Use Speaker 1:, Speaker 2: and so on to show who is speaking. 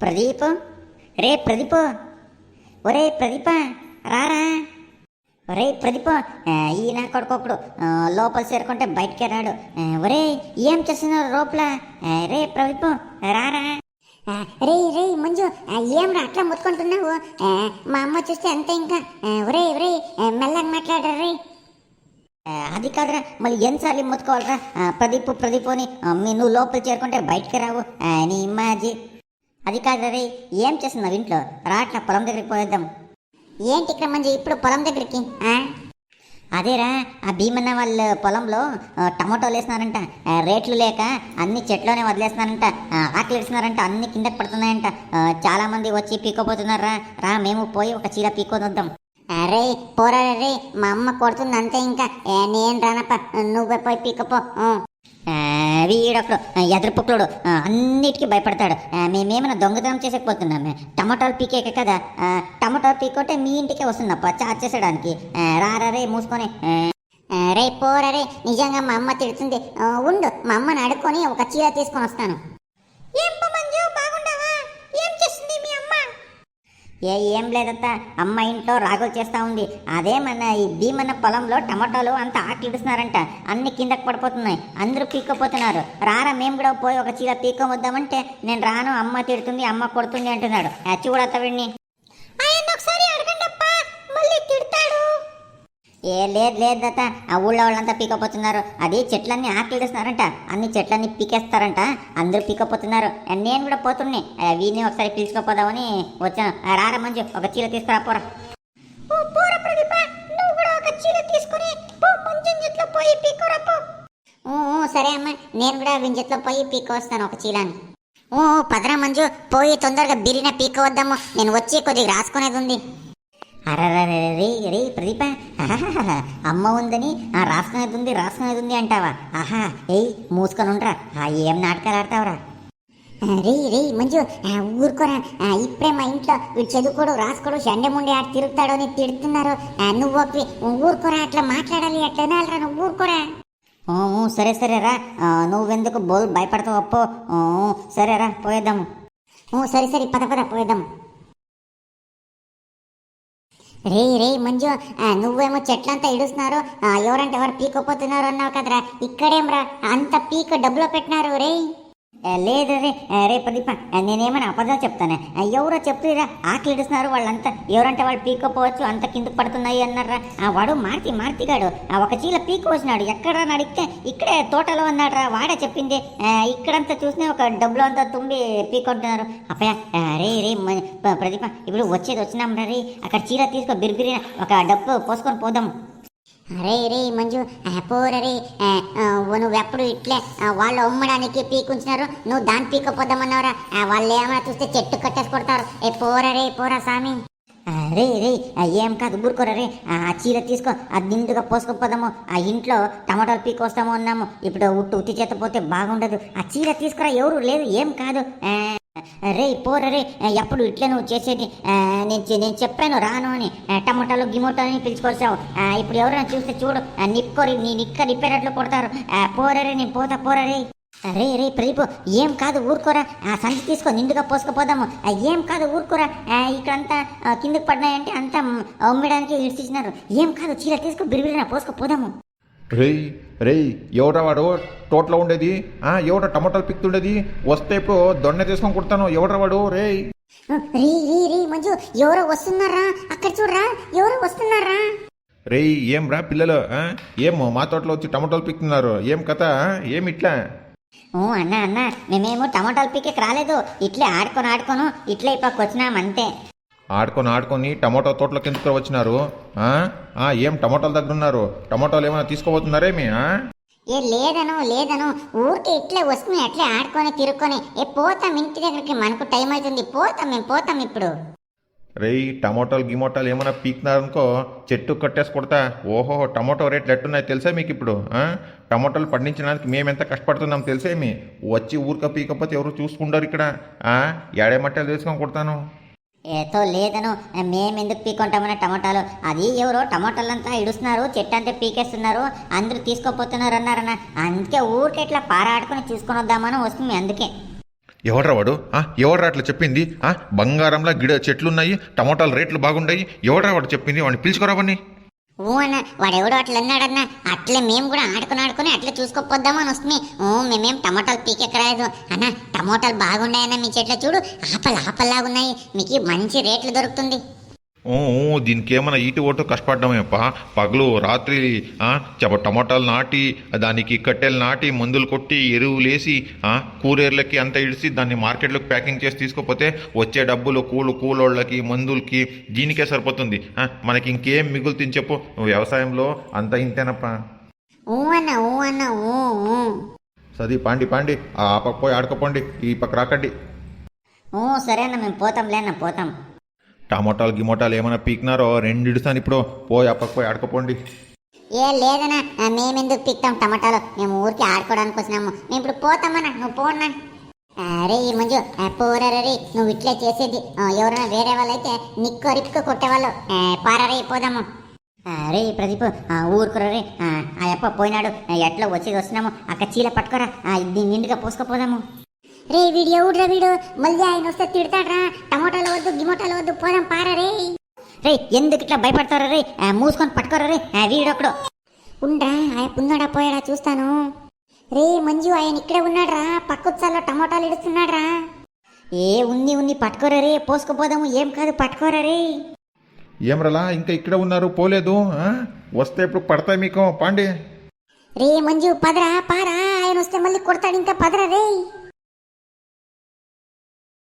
Speaker 1: ప్రదీపం. రే ప్రదీప్. ఒరే ప్రదీప రారా. ఒరే ప్రదీప ఈయన కొడుకొకడు లోపల చేరుకుంటే బయటికి రాడు ఒరే ఏం చేస్తున్నారు లోపల? రే ప్రదీప రారా.
Speaker 2: రే రే మంజు ఆ, ఏం రా అట్లా ముత్తుకుంటున్నావు? మా అమ్మ చూస్తే అంతే ఇంకా. ఒరే ఒరే మెల్లగా మాట్లాడరా రే
Speaker 1: అది కాదురా మళ్ళీ ఎన్నిసార్లు ముత్తుకోవాలరా? ఆ, ప్రదీప్ ప్రదీప్ అని మీ నువ్వు లోపల చేరుకుంటే బయటికి రావు. నీ ఇమ్మాజీ. అది కాదు రవి ఏం చేస్తున్నావు ఇంట్లో? రాట్లా పొలం దగ్గరికి పోయేద్దాం
Speaker 2: ఏంటి ఇక్కడ మంజు ఇప్పుడు పొలం దగ్గరికి?
Speaker 1: అదేరా ఆ భీమన్న వాళ్ళ పొలంలో టమాటోలు వేసినారంట రేట్లు లేక అన్ని చెట్లోనే వదిలేస్తున్నారంట. ఆకలి వేస్తున్నారంట అన్ని కిందకి పడుతున్నాయంట. చాలామంది వచ్చి పీక్కోపోతున్నారా రా మేము పోయి ఒక చీర పీక్కోదొద్దాం.
Speaker 2: అరే పోరా రే మా అమ్మ కొడుతుంది అంతే ఇంకా. నేను రానప్ప నువ్వే పోయి పీకపో
Speaker 1: వీడొకడు ఆ, అన్నిటికీ భయపడతాడు. ఆ, మేమేమైనా దొంగతనం చేసేకపోతున్నామే టమాటాలు పీకేక కదా టమాటాలు పీక్కుంటే మీ ఇంటికే వస్తుందప్ప చార్జ్ చేసేయడానికి. ఆ, మూసుకొని.
Speaker 2: రే పోరా నిజంగా మా అమ్మ తిడుతుంది. ఆ, ఉండు మా అమ్మని అడుక్కొని ఒక చీర తీసుకొని వస్తాను ఏం మంజు బాగుండవా ఏం చేస్తుంది మీ అమ్మ
Speaker 1: ఏ ఏం లేదత్త. అమ్మ ఇంట్లో రాగులు చేస్తా ఉంది. అదే మన ఈ భీమన్న పొలంలో టమాటాలు అంత ఆకిడుస్తున్నారంట అన్ని కిందకి పడిపోతున్నాయి. అందరూ పీక్కపోతున్నారు. రారా మేము కూడా పోయి ఒక చీర పీక్కొద్దామంటే నేను రాను. అమ్మ తిడుతుంది అమ్మ కొడుతుంది అంటున్నాడు. ఆ, చూడత్త వీడిని
Speaker 2: ఆయన ఒకసారి అడగండి మళ్ళీ తిడతాడు
Speaker 1: ఏ లేదు లేదు దత్త ఆ ఊళ్ళో వాళ్ళంతా పీకపోతున్నారు అది చెట్లన్నీ ఆకలిస్తున్నారంట అన్ని చెట్లన్నీ పీకేస్తారంట. అందరూ పీకపోతున్నారు నేను కూడా పోతున్నే. ఆ, వీడిని ఒకసారి పిలుచుకోపోదామని వచ్చాను. రారా మంజు ఒక చీర తీసుకురా పోరా.
Speaker 2: సరే అమ్మా. నేను కూడా వింజట్లో పోయి పీక వస్తాను ఒక చీలాని ఓ, పదరా మంజు. పోయి తొందరగా బిరిన పీక వద్దాము నేను వచ్చి కొద్దిగా రాసుకునేది ఉంది
Speaker 1: అరే రే ప్రదీప. అమ్మ ఉందని ఆ రాసుకునేది ఉంది రాసుకునేది ఉంది అంటావా? ఆహా ఏయ్ మూసుకొని ఉండరా ఆ ఏం నాటకాలు ఆడతావురా?
Speaker 2: రే రే మంజు ఆ, ఊరుకోరా. ఆ, ఇప్పుడే మా ఇంట్లో వీడు చదువుకోడు రాసుకోడు షండముండి ఆడు తిరుగుతాడు అని తిడుతున్నారు. ఆ, నువ్వు ఒకటి ఊరుకోరా అట్లా మాట్లాడాలి అట్లా వినాలరా నువ్వు ఊరుకోరా.
Speaker 1: సరే సరే రా. ఆ, నువ్వెందుకు బోల్ భయపడతావు అప్పో? ఊ, సరే రా పోయేద్దాము.
Speaker 2: సరే సరే పద పద పోయేద్దాము. రే రే మంజు ఆ, నువ్వేమో చెట్లంతా ఇడుస్తున్నారు. ఆ, ఎవరంటే ఎవరు పీకపోతున్నారు అన్నావు కదరా. ఇక్కడేం రా అంత పీక్ డబ్బులో పెట్టినారు రే
Speaker 1: లేదు రే ప్రదీప నేనేమైనా అబద్ధాలు చెప్తాను? ఎవరో చెప్తురా? ఆకలి ఇడుస్తున్నారు వాళ్ళంతా. ఎవరంటే వాళ్ళు పీక్కపోవచ్చు అంత కిందకు పడుతున్నాయి అన్నారా? ఆ వాడు మార్తి మార్తిగాడు. ఆ ఒక చీల పీక్ వచ్చినాడు ఎక్కడ అడిగితే ఇక్కడే తోటలో ఉన్నాడురా వాడే చెప్పింది. ఇక్కడంతా చూసినా ఒక డబ్బులు అంతా తుంబి పీక్కుంటున్నారు. అప్పయ్య రే రే ప్రదీప ఇప్పుడు వచ్చేది వచ్చినాం రీ. అక్కడ చీర తీసుకో బిరిబిరిన ఒక డబ్బు పోసుకొని పోదాం.
Speaker 2: అరే రే మంజు ఆ, పోరరే ఆ, నువ్వు ఎప్పుడు ఇట్లే ఆ, వాళ్ళు అమ్మడానికి పీకుంచినారు నువ్వు దాన్ని పీకపోద్దామన్నావురా ఆ, వాళ్ళు ఏమైనా చూస్తే చెట్టు కట్టేసి కొడతారు. ఏ పోరరే పోరా స్వామి
Speaker 1: రే రే ఏం కాదు ఊరుకోరా రే. ఆ చీర తీసుకో అది నిండుగా పోసుకుపోదాము. ఆ ఇంట్లో టమాటాలు పీకొస్తాము అన్నాము. ఇప్పుడు ఉట్టు ఉత్తి చేత పోతే బాగుండదు. ఆ చీర తీసుకురా ఎవరు లేదు ఏం కాదు. ఆ, రే పోరా రే ఎప్పుడు ఇట్లే నువ్వు చేసేది ఆ, నేను నేను చెప్పాను రాను అని. టమోటాలు గిమోటాలు అని పిలుచుకొచ్చావు. ఆ, ఇప్పుడు ఎవరైనా చూస్తే చూడు ఆ, నీ నిక్క నిప్పేటట్లు కొడతారు. ఆ, పోరా రే నేను పోతా పోరా రే రే. రే ప్రదీప్ ఏం కాదు ఊరుకోరా. ఆ సంచి తీసుకో నిండుగా పోసుకుపోదాము. ఏం కాదు ఊరుకోరా. ఆ, ఇక్కడంతా కిందకి పడినాయంటే అంతా ఉమ్మడానికి అమ్మడానికి ఇడిచిచ్చినారు ఏం కాదు చీర తీసుకో బిరిబిరిన పోసుకుపోదాము.
Speaker 3: రేయ్ రేయ్ ఎవరా వాడు? తోటలో ఉండేది? ఆ ఎవడ టమాటాలు పిక్తుండేది? వస్తే ఇప్పుడు దొన్నె తీసుకొని కుడతాను. ఎవడ్రా వాడు? రేయ్.
Speaker 2: రీ రీ రీ మంజు ఎవరో వస్తున్నారా? అక్కడ చూడరా ఎవరో వస్తున్నారా?
Speaker 3: రేయ్ ఏం రా పిల్లలు ఆ? ఏం మా తోటలో వచ్చి టమాటాలు పిక్తున్నారు? ఏం కథ? ఆ? ఏం ఇట్లా?
Speaker 1: ఓ అన్న అన్న మేమేమో టమాటాలు పీకేకి రాలేదు. ఇట్లే ఆడుకొని ఆడుకోను ఇట్లే ఇప్పకి వచ్చినాం అంతే.
Speaker 3: ఆడుకొని ఆడుకొని టమాటో తోటలో కిందకు వచ్చినారు? ఏం టమాటాల దగ్గర ఉన్నారు? టమాటాలు ఏమైనా తీసుకోబోతున్నారేమి?
Speaker 2: ఏ లేదను లేదను ఊరికి ఇట్లే వస్తుంది అట్లే ఆడుకొని తిరుక్కొని ఏ పోతాం ఇంటి దగ్గరికి మనకు టైం అవుతుంది పోతాం మేము పోతాం ఇప్పుడు.
Speaker 3: రేయ్ టమాటోలు గిమోటాలు ఏమైనా పీకినారనుకో చెట్టు కట్టేసి కొడతా. ఓహో టమాటో రేట్లు ఎట్టున్నాయి తెలుసా మీకు ఇప్పుడు ఆ? టమాటోలు పండించడానికి మేము ఎంత కష్టపడుతున్నాం తెలుసేమి వచ్చి ఊరిక పీకపోతే ఎవరు చూసుకుంటారు ఇక్కడ? ఏడే మట్టలు తీసుకొని కొడతాను?
Speaker 1: ఏతో లేదను మేమెందుకు పీకుంటామన్న టమాటాలు? అది ఎవరో టమాటాలంతా ఇడుస్తున్నారు చెట్టు అంతా పీకేస్తున్నారు అందరూ తీసుకోపోతున్నారు అన్నారన్న అందుకే ఊరికే ఇట్లా పారాడుకొని తీసుకొని వద్దామని వస్తుంది అందుకే.
Speaker 3: ఎవడ్రా వాడు? ఆ, ఎవడ్రా అట్లా చెప్పింది? ఆ, గిడ చెట్లున్నాయి టమోటాలు రేట్లు బాగుండాయి. ఎవడ్రా వాడు చెప్పింది? వాడిని పిలుచుకోరావని
Speaker 1: ఓ అన్న వాడెవడో అట్లా అన్నాడన్న. అట్లే మేము కూడా ఆడుకుని ఆడుకుని అట్లే చూసుకోపోద్దామని వస్తుంది. ఓ మేమేం టమోటాలు పీకెక్కరాదు. అన్న టమోటాలు బాగున్నాయన్న మీ చెట్ల చూడు. ఆపలు ఆపల్లాగున్నాయి. మీకు మంచి రేట్లు దొరుకుతుంది.
Speaker 3: ఓ ఓ, దీనికి ఏమైనా ఈటి ఓటు కష్టపడ్డామేప్ప పగలు రాత్రి టమోటాలు నాటి దానికి కట్టెలు నాటి మందులు కొట్టి ఎరువులేసి కూరేర్లకి అంత ఇడిసి దాన్ని మార్కెట్లోకి ప్యాకింగ్ చేసి తీసుకోపోతే వచ్చే డబ్బులు కూలు కూలోళ్ళకి మందులకి దీనికే సరిపోతుంది. మనకి ఇంకేం మిగులుతుంది చెప్పు? వ్యవసాయంలో అంత ఇంతేనప్ప. సది పాండి పాండి. ఆ పక్క పోయి ఆడుకోపోండి. ఈ పక్క రాకండి.
Speaker 4: ఊ సరే అన్న మేము పోతాంలే అన్న పోతాం.
Speaker 3: టమోటాలు గిమోటాలు ఏమైనా పీకినారో రెండు ఇప్పుడు. పోయి ఆ పోయి ఆడుకోపోండి.
Speaker 1: ఏ లేదన్నా మేము మేమెందుకు పిక్తాం టమాటాలు? మేము ఊరికి ఆడుకోవడానికి వచ్చినాము. మేము ఇప్పుడు పోతామన్నా నువ్వు పోన్నా అరే ఈ మంజు ఆ, పోరా నువ్వు ఇట్లా చేసేది. ఎవరైనా వేరే వాళ్ళైతే నిక్కో రిప్పుకో కొట్టేవాళ్ళు. పారరే పోదాము.
Speaker 4: అరే ప్రదీప్ ఆ, ఆ అప్ప పోయినాడు. ఎట్లా వచ్చేది వస్తున్నాము? అక్క చీల పట్టుకోరా. ఆ, దీన్ని నిండుగా పోసుకుపోదాము
Speaker 1: రే వీడు ఎవడురా వీడు? మళ్ళీ ఆయన వస్తే తిడతాడ్రా. టమాటాలు వద్దు గిమోటాలు వద్దు పోదాం పారా రే.
Speaker 4: రే ఎందుకు ఇట్లా భయపడతారా రే? మూసుకొని పట్టుకోరా రే. ఆ, వీడొకడు
Speaker 1: ఉండ్రా ఆయన ఉన్నాడా పోయాడా చూస్తాను. రే మంజు ఆయన ఇక్కడే ఉన్నాడ్రా. పక్కొచ్చాలో టమాటాలు ఇడుస్తున్నాడ్రా.
Speaker 4: ఏ ఉంది ఉంది పట్టుకోరా రే. పోసుకుపోదాము ఏం కాదు పట్టుకోరా రే.
Speaker 3: ఏమరలా ఇంకా ఇక్కడ ఉన్నారు పోలేదు? వస్తే ఇప్పుడు పడతాయి మీకు పాండి?
Speaker 1: రే మంజు పదరా పారా. ఆయన వస్తే మళ్ళీ కొడతాడు ఇంకా పదరా రే.